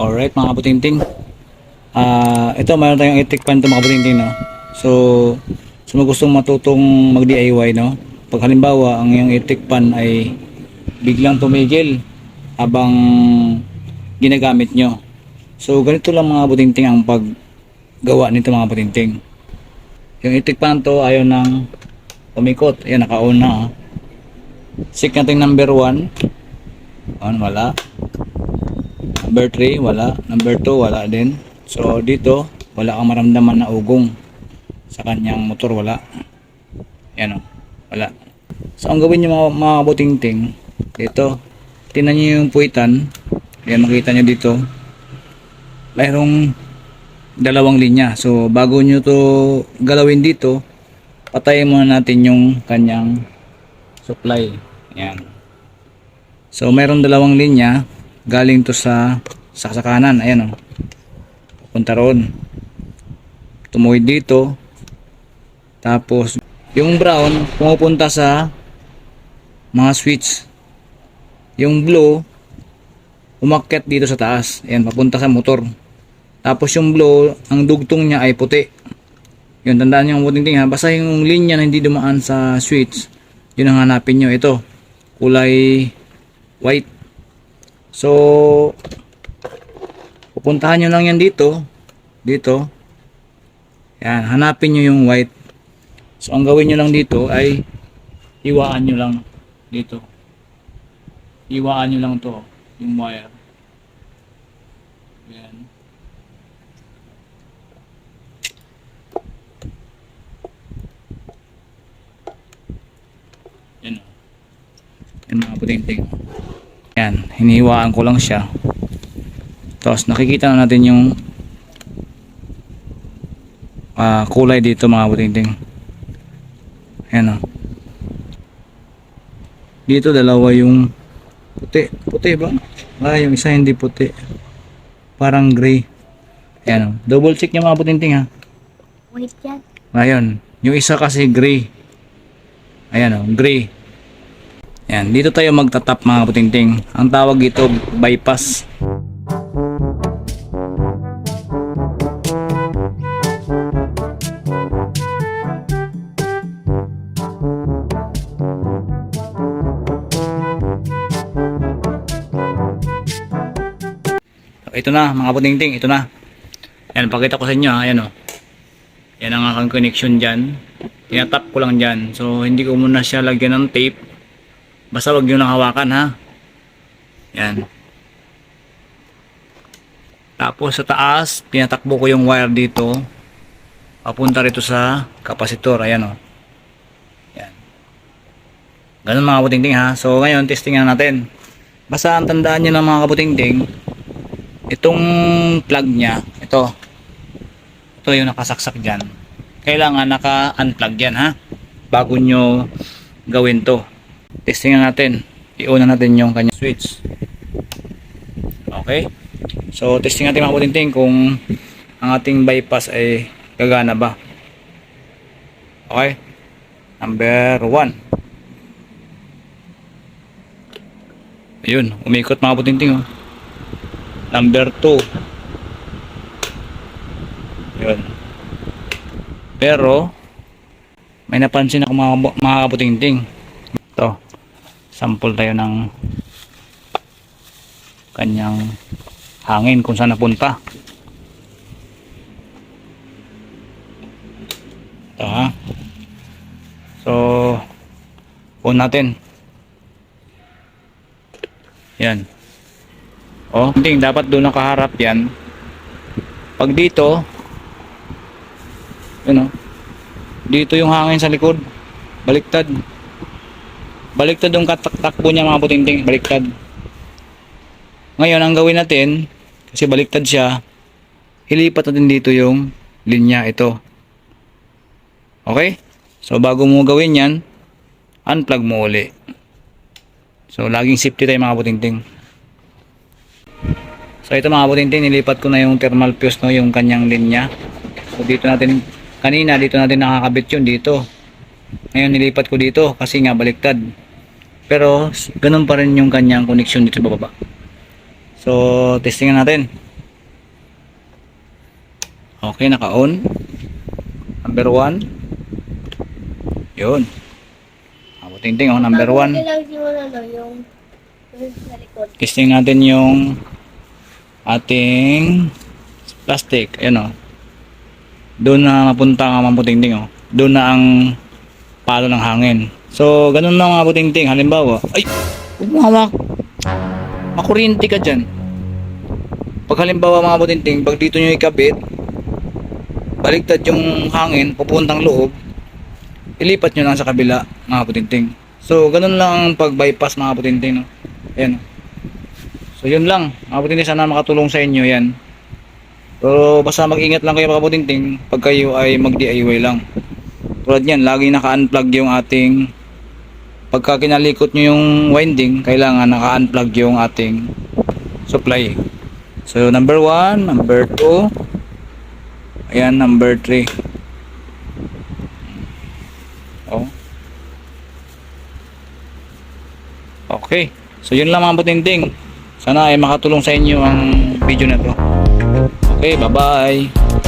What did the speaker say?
Alright mga kaputingting. Ah, ito mayroon tayong electric pan ito mga kaputingting no. So, mga gustong matutong mag-DIY no. Pag halimbawa ang iyong electric pan ay biglang tumigil habang ginagamit nyo. So, ganito lang mga kaputingting ang paggawa nito mga kaputingting. Yung electric pan to ayaw nang umikot. Ayan, naka-on na. Oh. Stick natin number 1. On, wala. Number 3, wala. Number 2, wala din. So, dito, wala kang maramdaman na ugong. Sa kanyang motor, wala. Yan o. Wala. So, ang gawin nyo mga, mga kabutingting, dito, tinan nyo yung puwitan. Yan, makita nyo dito. Mayroong dalawang linya. So, bago nyo to galawin dito, patayin muna natin yung kanyang supply. Yan. So, mayroong dalawang linya galing to sa saksakanan. Ayan o. Punta roon. Tumuwid dito. Tapos, yung brown, pumupunta sa mga switch. Yung blue, umakyat dito sa taas. Ayan, papunta sa motor. Tapos yung blue, ang dugtong niya ay puti. Yun, tandaan nyo ang puting ha. Basta yung linya na hindi dumaan sa switch, yun ang hanapin nyo. Ito, kulay white. So, pupuntahan nyo lang yan dito. Dito. Yan, hanapin nyo yung white. So, ang gawin nyo lang dito ay iwaan nyo lang dito. Iwaan nyo lang to, yung wire. Yan. Yan. Yan mga puting-ting. Yan, hinihiwaan ko lang siya. Tapos nakikita na natin yung ah, kulay dito mga puting-ting. Yan o. Dito dalawa yung puti. Puti ba? Ah, yung isa hindi puti. Parang gray. Yan o. Double check niya mga puting-ting ha. Wait yan. Ngayon, yung isa kasi gray. Ayan o, gray. Ayan, dito tayo magtatap mga putingting. Ang tawag dito, bypass. Ito na mga putingting, ito na. Ayan, pakita ko sa inyo ha, ayan o. Yan ang aking connection dyan. Tinatap ko lang dyan. So, hindi ko muna siya lagyan ng tape. Basta wag nyo lang hawakan ha. Yan. Tapos sa taas, tinatakbo ko yung wire dito. Papunta rito sa kapasitor. Ayan o. Yan. Ganun mga kaputingting ha. So, ngayon, testingan natin. Basta ang tandaan nyo ng mga kaputingting, itong plug niya, ito, ito yung nakasaksak dyan kailangan naka-unplug yan ha bago nyo gawin to testingan natin. Iuna natin yung kanyang switch. Okay? So testing natin mga putinting kung ang ating bypass ay gagana ba. Okay? Number 1 ayun umikot mga putinting oh. number 2 yun. Pero, may napansin ako mga, mga kaputingting. Sample tayo ng kanyang hangin kung saan napunta. Ito ha. So, on natin. Yan. Oh, ting dapat doon nakaharap yan. Pag dito, yun o. Dito yung hangin sa likod. Baliktad. Baliktad yung katakbo niya mga putingting. Baliktad. Ngayon, ang gawin natin, kasi baliktad siya, ilipat natin dito yung linya ito. Okay? So, bago mo gawin yan, unplug mo uli. So, laging safety tayo mga putingting. So, ito mga putingting, nilipat ko na yung thermal fuse, no, yung kanyang linya. So, dito natin kanina dito natin nakakabit yun dito ngayon nilipat ko dito kasi nga baliktad pero ganun pa rin yung kanyang connection dito bababa so testingan natin Okay, naka-on. Number 1. Yun. Mga buting-ting, oh, number 1. Kailangan yung ano. Testing natin yung ating plastic. Ayan o. Doon na mapunta ang mga buting-ting o. Doon na ang palo ng hangin. So, ganun na mga buting-ting. Halimbawa, ay, huwag mo hawak. Makuryente ka dyan. Pag halimbawa mga buting-ting, pag dito nyo ikabit, baligtad yung hangin, pupuntang loob, ilipat nyo lang sa kabila, mga putinting. So, ganun lang ang pag-bypass mga putinting. No? Ayan. So, yun lang. Mga putinting, sana makatulong sa inyo yan. Pero basta mag-ingat lang kayo mga putinting pag kayo ay mag-DIY lang. Tulad yan, lagi naka-unplug yung ating pagka kinalikot nyo yung winding, kailangan naka-unplug yung ating supply. So, number 1, number 2, Ayan, number 3. Oh. Okay. So, yun lang mga putinting. Sana ay makatulong sa inyo ang video na to. Okay, bye-bye.